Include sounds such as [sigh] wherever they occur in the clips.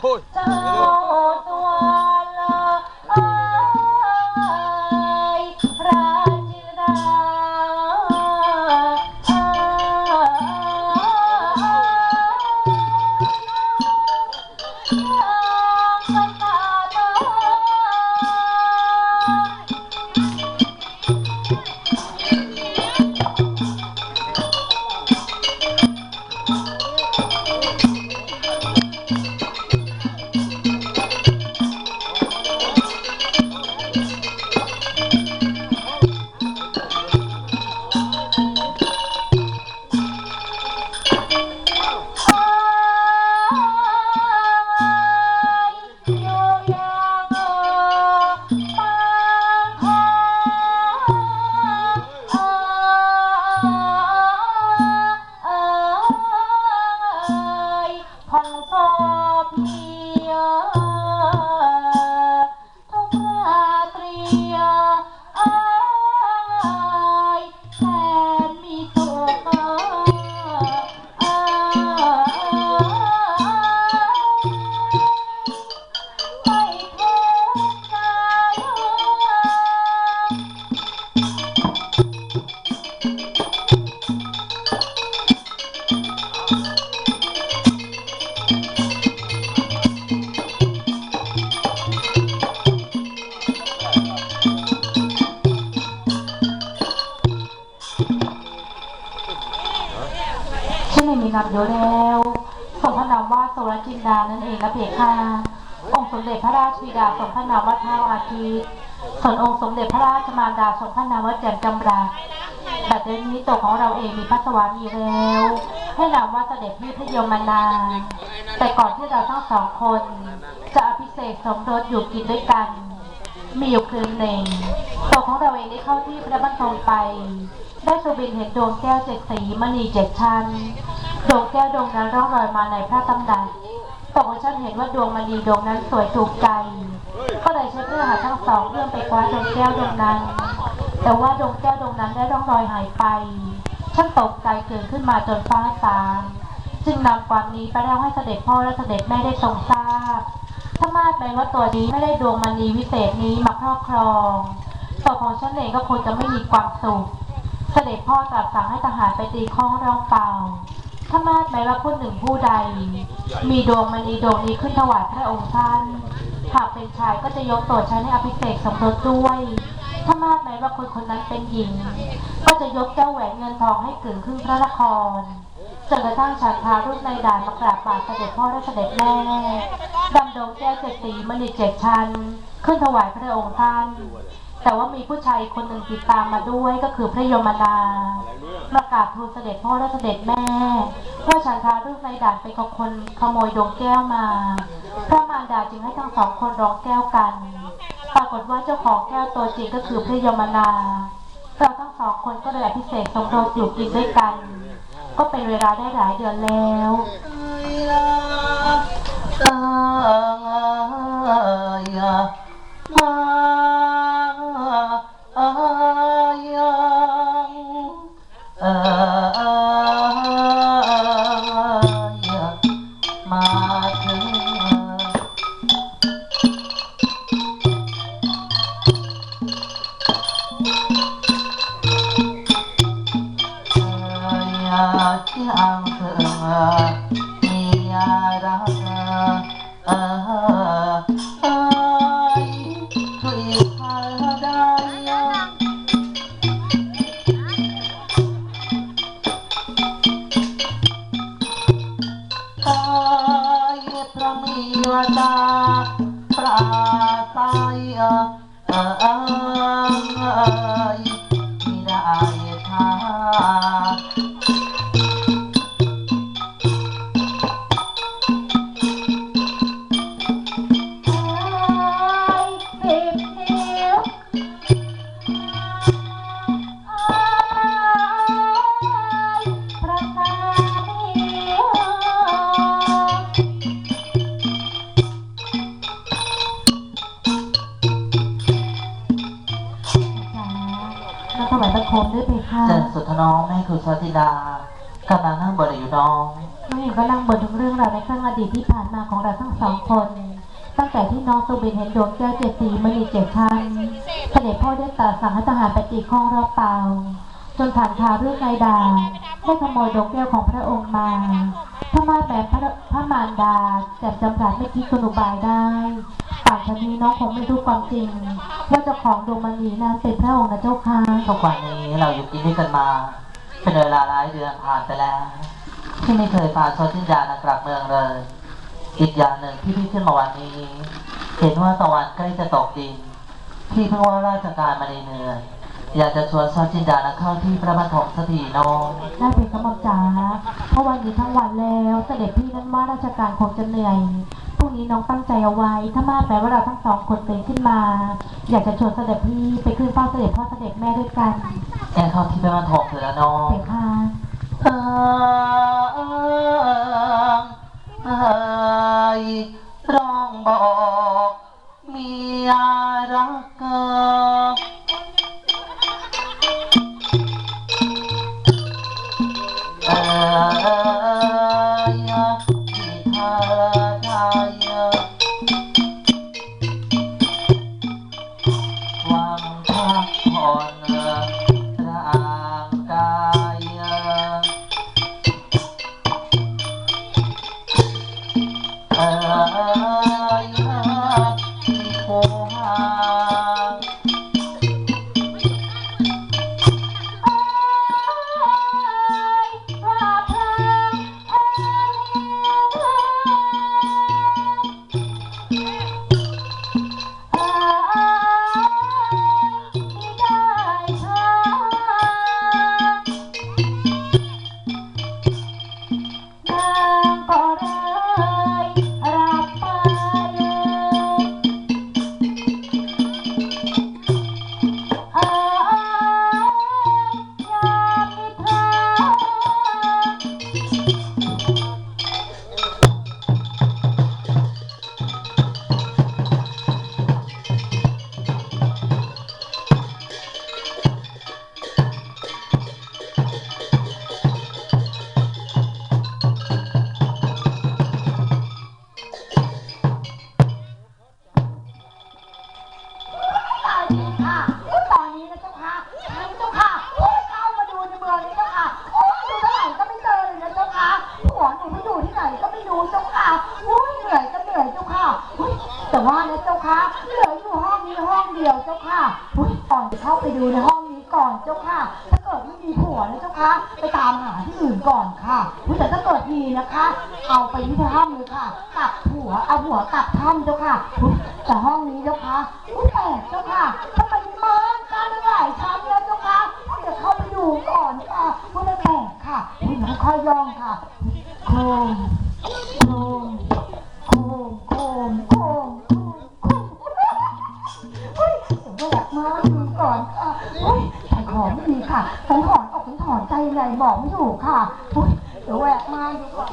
走 [laughs] นำอยู่แล้วทรงพระนามว่าโสรจินดานั่นเองนะเพคะองค์สมเด็จพระราชบิดาทรงพระนามว่าท้าวอาทิตย์ส่วนองค์สมเด็จพระราชมารดาทรงพระนามว่าแจ่มจำราแต่เดี๋ยวนี้ตัวของเราเองมีพระสวามีแล้วให้นามว่าเสด็จพี่พระยมนา แต่ก่อนที่เราทั้งสองคน จะอภิเษกสมรสอยู่กินด้วยกัน มีอยู่คืนหนึ่งตัวของเราเองได้เข้าที่พระบรรทมไป ได้สุบินเห็นดวงแก้วเจ็ดสีมณีเจ็ดชั้น ดวงแก้วดวงนั้นร่องรอยมาในพระตำหนักตกของฉันเห็นว่าดวงมณีดวงนั้นสวยถูกใจ ก็เลยใช้เพื่อหาทั้งสองเรื่องไปคว้าดวงแก้วดวงนั้น แต่ว่าดวงแก้วดวงนั้นได้ร่องรอยหายไป ฉันตกใจตื่นขึ้นมาจนฟ้าสาง จึงนำความนี้ไปเล่าให้เสด็จพ่อและเสด็จแม่ได้ทรงทราบถ้ามาดไปว่าตัวนี้ไม่ได้ดวงมณีวิเศษนี้มาครอบครองตัวของฉันเองก็คงจะไม่มีความสุข เสด็จพ่อตรัสสั่งให้ทหารไปตีข้องร้องเป่า ถ้ามาดไหมว่าผู้หนึ่งผู้ใด มีดวงมณีดวงนี้ขึ้นถวายพระองค์ท่าน หากเป็นชายก็จะยกตัวฉันให้อภิเษกสมรสด้วย ถ้ามาดไหมว่าคนคนนั้นเป็นหญิง ก็จะยกเจ้าแหวนเงินทองให้กึ่งครึ่งพระนครจนกระทั่งฉันพารุ่นในด่านมากราบฝ่าเสด็จพ่อและเสด็จแม่ดำดงแก้วเจ็ดสีมณีเจ็ดชั้น ขึ้นถวายพระองค์ท่าน แต่ว่ามีผู้ชายคนหนึ่งติดตามมาด้วยก็คือพระยมนามากาบทูลเสด็จพ่อและเสด็จแม่ว่าฉันพาลูกในด่านไปกับคนขโมยดวงแก้วมา พระมารดาจึงให้ทั้งสองคนร้องแก้วกัน ปรากฏว่าเจ้าของแก้วตัวจริงก็คือพระยมนาเราทั้งสองคนก็เลยอภิเษกสมรสอยู่กินด้วยกัน ก็เป็นเวลาได้หลายเดือนแล้ว มาถวายบังคมด้วยเพคะเจนสุทน้องแม่คือสวัสดิดากำลังนั่งบนอยู่น้องน้องเองก็นั่งบนทุกเรื่องราวในครั้งอดีตที่ผ่านมาของเราทั้งสองคน ตั้งแต่ที่น้องสุบินเห็นดวงแก้วเจ็ดสีมณีเจ็ดชั้นเสด็จพ่อได้ตรัสสั่งให้ทหารไปตีข้องรอบเปล่า จนผ่านทาเรื่องนายดาได้ขโมยดวงแก้วของพระองค์มาถ้ามาแบบพระพระมารดาแจ่มจำรัดไม่คิดกนุบายได้ ป่านชนี้น้องคงไม่รู้ความจริงว่าเจ้าของดวงมณีนั้นเป็นพระองค์นะเจ้าค่ะทุกวันนี้เราอยู่กินด้วยกันมาเป็นเวลาหลายเดือนผ่านไปแล้ว ที่ไม่เคยพาชนทินดานกลับเมืองเลย อีกอย่างหนึ่งที่พี่ขึ้นมาวันนี้ เห็นว่าตะวันใกล้จะตกดินพี่เพิ่งว่าราชการมาเหนื่อยอยากจะชวนชนทินดานะเข้าที่พระบรรทมสักทีน้องได้เป็นกำลังจ๋าเพราะวันนี้ทั้งวันแล้วเสด็จพี่นั้นว่าราชการคงจะเหนื่อย พรุ่งนี้น้องตั้งใจเอาไว้ ถ้ามาแปลว่าเราทั้งสองคนตื่นขึ้นมา อยากจะชวนเสด็จพี่ไปขึ้นเฝ้าเสด็จพ่อเสด็จแม่ด้วยกันแกเข้าที่พระบรรทมเถอะนะน้องเด็กค่ะเอยเอยร้องบอกเมียรักเกอเอยที่เธอไยู่ในห้องนี้ก่อนเจ้าค่ะ ถ้าเกิดไม่มีผัวนะเจ้าค่ะ ไปตามหาที่อื่นก่อนค่ะอุ๊แต่ถ้าเกิดมีนะคะ เอาไปที่ถ้ำเลยค่ะตัดผัวเอาผัวกลับถ้ำเจ้าค่ะแต่ห้องนี้เจ้าค่ะอุ๊แปลกเจ้าค่ะทำไมมีม่านกั้นหลายชั้นแล้วเจ้าค่ะเดี๋ยวเข้าไปดูก่อนค่ะอุ๊ยมัแปลกค่ะอุ๊ยมัค่อยย่องค่ะโคมโคมโคมโคมโคมโคมโคมอุ๊ยเดี๋ยวแหวกมาดูก่อนค่ะ อมไม่ดีค่ะสงถอนออกสงถอนใจอะไรบอกไม่ถูกค่ะอุ้ยเดี๋ยวแหวกมาดีกว่า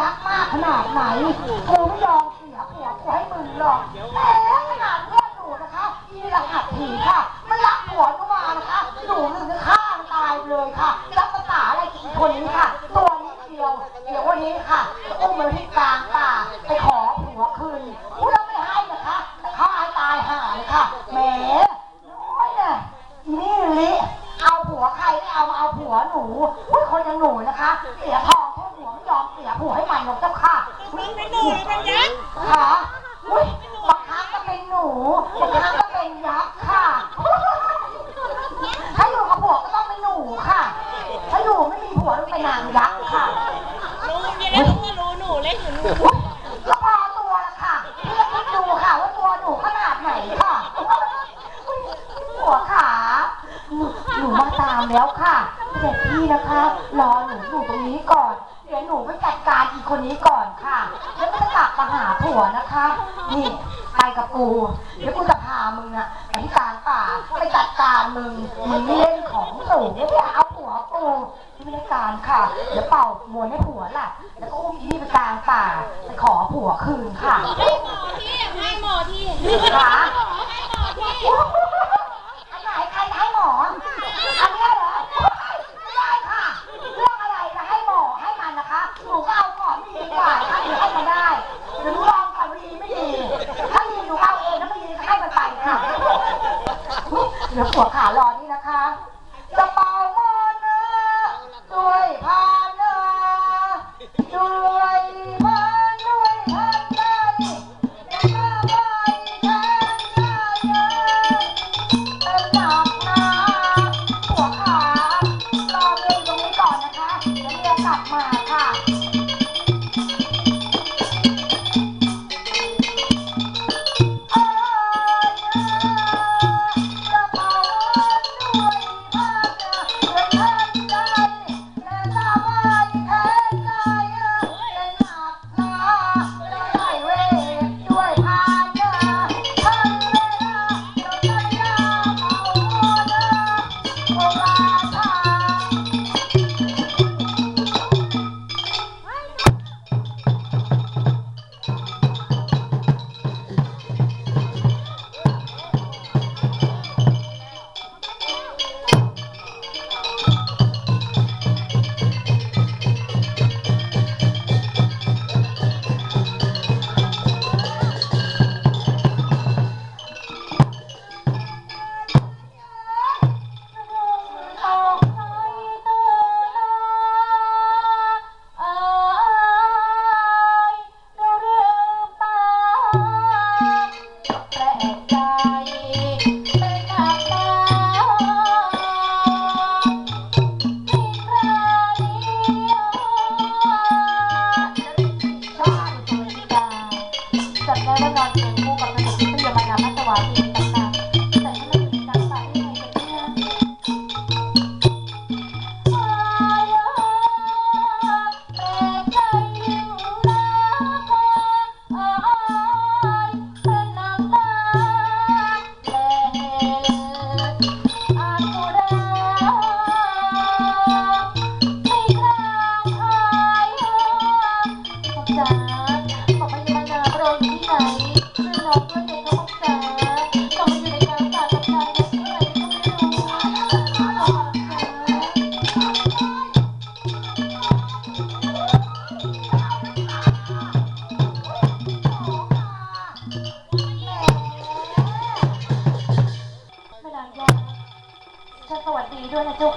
รักมากขนาดไหนกูไม่ยอมเสียผัวกูให้มึงหรอก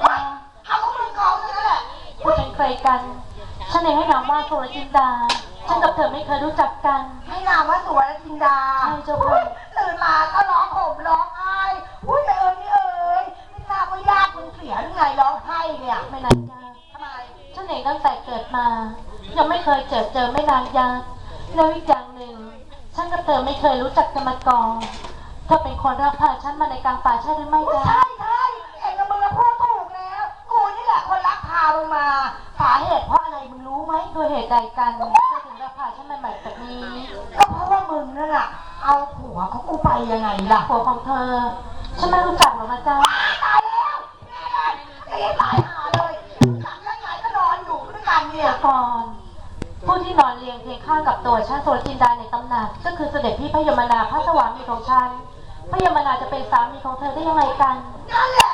ด้วยนะเจ้าค่ะทำกับมึงเขาเท่านั้นแหละคุณเป็นใครกัน ฉันเองให้นามว่าโสรจินดา ฉันกับเธอไม่เคยรู้จักกันให้นามว่าสวยและจินดาใช่เจ้าค่ะตื่นมาก็ร้องห่มร้องไห้อุ้ยเอ๋ยนี่เอ๋ยไม่ทราบว่าญาติมึงเสียหรือไงร้องไห้เนี่ยไม่นานยากทำไมฉันเองตั้งแต่เกิดมา ยังไม่เคยเจอเจอไม่นานยากแล้วอีกอย่างหนึ่ง ฉันกับเธอไม่เคยรู้จักกันมาก่อนเธอเป็นคนรับพาฉันมาในกลางป่าใช่หรือไม่อุ๊ยจ๊ะ ใช่ มึงมา สาเหตุเพราะอะไรมึงรู้ไหมโดยเหตุใดกันเธอถึงรับพาฉันมาแบบนี้ ก็เพราะว่ามึงนั่นแหละเอาผัวของกูไปยังไงล่ะผัวของเธอ ฉันไม่รู้จักหรอกนะจ๊ะตายแล้วแม่ไอ้ตายหาเลยจับยังไงก็นอนอยู่ด้วยกันเนี่ยก่อน ผู้ที่นอนเรียงเคียงข้างกับตัวฉันโสรจินดาในตำหนักก็คือเสด็จพี่พยมนาพระสวามีของฉันพยมนาจะเป็นสามีของเธอได้ยังไงกันนั่นแหละ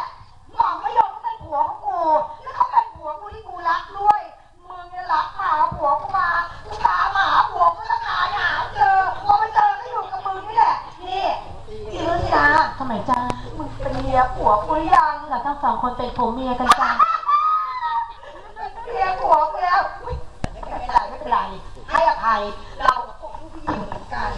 คนเป็นผัวเมียกันจ้ะเมียผัวกูแล้วอุ๊ยไม่เป็นไรไม่เป็นไรให้อภัยเราก็ผู้หญิงเหมือนกัน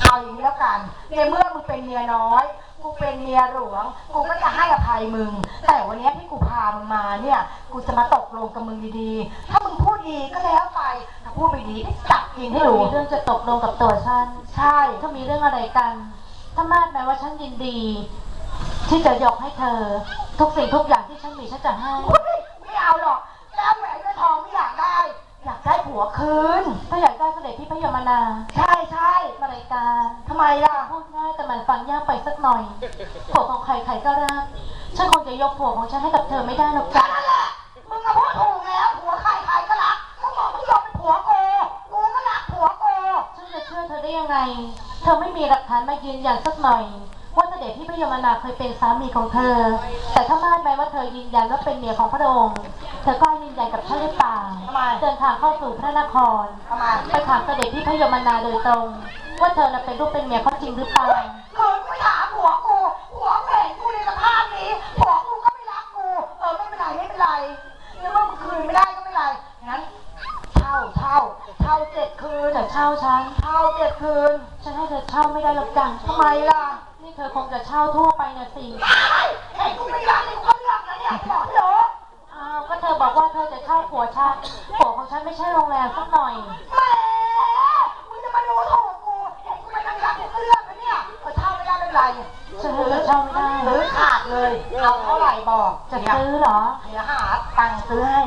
เอาอย่างนี้แล้วกันในเมื่อมึงเป็นเมียน้อยกูเป็นเมียหลวง กูก็จะให้อภัยมึง แต่วันนี้ที่กูพามึงมาเนี่ย กูจะมาตกลงกับมึงดีๆ ถ้ามึงพูดดีก็แล้วไป ถ้าพูดไม่ดีก็จับกินให้ถ้าดูมีเรื่องจะตกลงกับตัวฉัน ใช่ ถ้ามีเรื่องอะไรกัน ถ้ามาดแม้ว่าฉันยินดี ที่จะยกให้เธอ ทุกสิ่งทุกอย่างที่ฉันมีฉันจะให้อุ๊ยไม่เอาหรอกแล้วแหวนเงินทองไม่อยากได้ อยากได้ผัวคืน ถ้าอยากได้เสด็จพี่พยมนาใช่ใช่มารายการทำไมล่ะ พูดง่ายแต่มันฟังยากไปสักหน่อยผัวของใครใครก็รัก ฉันคงจะยกผัวของฉันให้กับเธอไม่ได้หรอกก็จ้ะนั่นแหละมึงก็พูดถูกแล้วผัวใครใครก็รักถ้าบอกไม่ยอมเป็นผัวกูกูก็รักผัวกูฉันจะเชื่อเธอได้ยังไง เธอไม่มีหลักฐานมายืนยันสักหน่อย ว่าเสด็จพี่พยมนาเคยเป็นสามีของเธอ แต่ถ้ามาดแม้ว่าเธอยืนยันว่าเป็นเมียของพระองค์ เธอกล้ายืนยันกับฉันหรือเปล่าทำไมเดินทางเข้าสู่พระนครทำไมไปถามเสด็จพี่พยมนาโดยตรง ว่าเธอน่ะเป็นลูกเป็นเมียเขาจริงหรือเปล่า ผัวฉันผัวของฉันไม่ใช่โรงแรมสักหน่อย แหมมึงจะมาดูถูกกูเห็นกูเป็นนางรักกูก็เลือกนะเนี่ยเออเช่าไม่ได้ไม่เป็นไรฉันให้เธอเช่าไม่ได้ ซื้อขาดเลย เอาเท่าไหร่บอกจะซื้อเหรอ เดี๋ยวหาตังค์ซื้อให้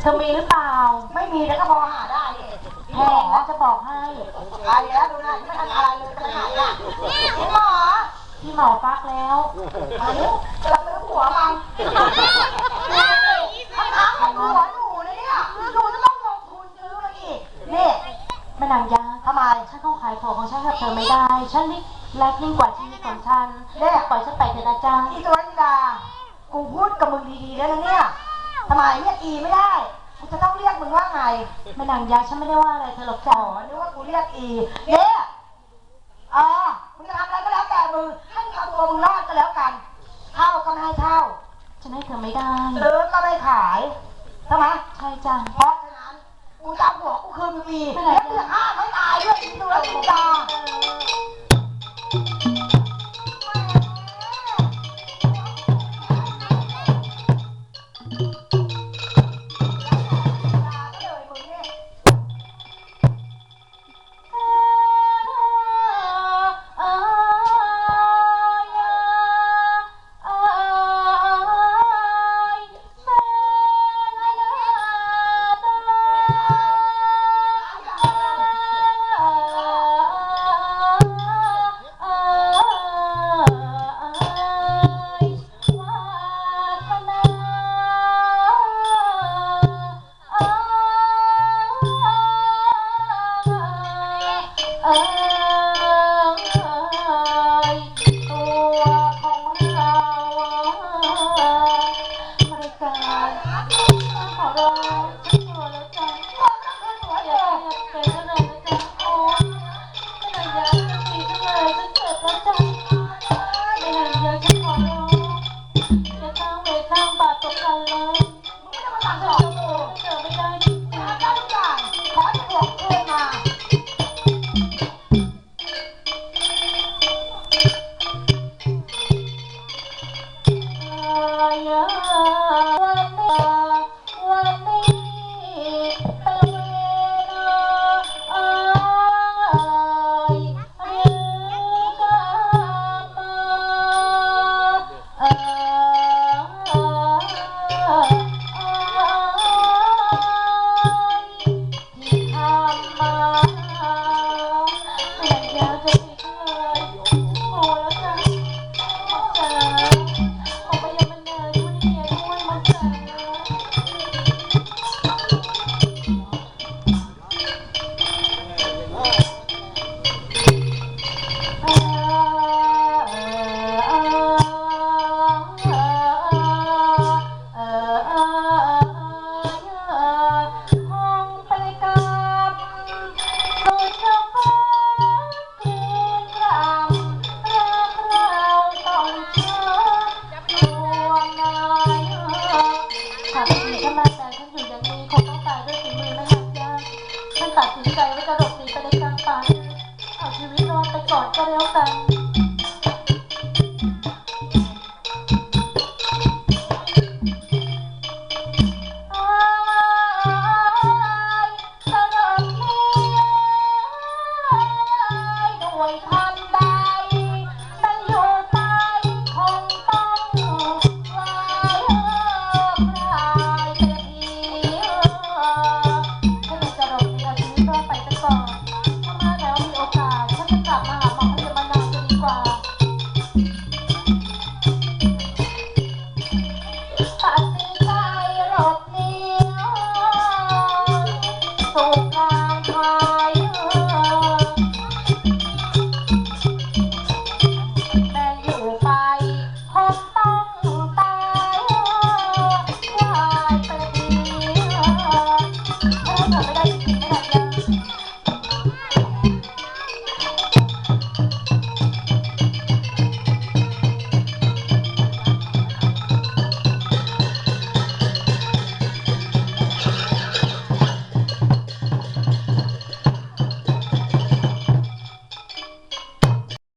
เธอมีหรือเปล่า ไม่มีแล้วก็พอหาได้แพงนะจะบอกให้ไปแล้วดูนะไม่ทันอะไรเลยจะหายอะพี่หมอพี่หมอฟักแล้วอันนี้เราซื้อหัวมันคำถามของหัวหนูนะเนี่ยหนูจะต้องลงทุนซื้อมันอีกนี่ แม่นางยาทำไม ฉันคงขายผัวของฉันกับเธอไม่ได้ ฉันนี่รักยิ่งกว่าชีวิตของฉันเนี่ยปล่อยฉันไปเถอะนะจ๊ะอีตัวนิดากูพูดกับมึงดีๆแล้วนะเนี่ยทำไมเรียกอีไม่ได้ กูจะต้องเรียกมึงว่าไงแม่นางยาฉันไม่ได้ว่าอะไรเธอหรอกอ๋จ้ะอนึกว่ากูเรียกอีเนี่ยอ๋อมึงจะทำอะไรก็แล้วแต่มึงให้มึงเอาตัวมึงรอดก็แล้วกันเช่าก็ไม่ให้เช่า ฉันให้เธอไม่ได้ซื้อก็ไม่ขายใช่ไหมใช่จ้ะเพราะฉะนั้น กูจับหัวกูคืนมึงมีแล้วกูจะฆ่าให้ตายด้วยอีตัวนิดาเลย เก็น่าใจท่านอยู่อย่างนี้คงต้องตายด้วยฝีมือไม่หัยากท่านตัดสินใจและกระหลบหนีไปในกลางป่าเอาชีวิตรอดไปก่อนก็แล้วกัน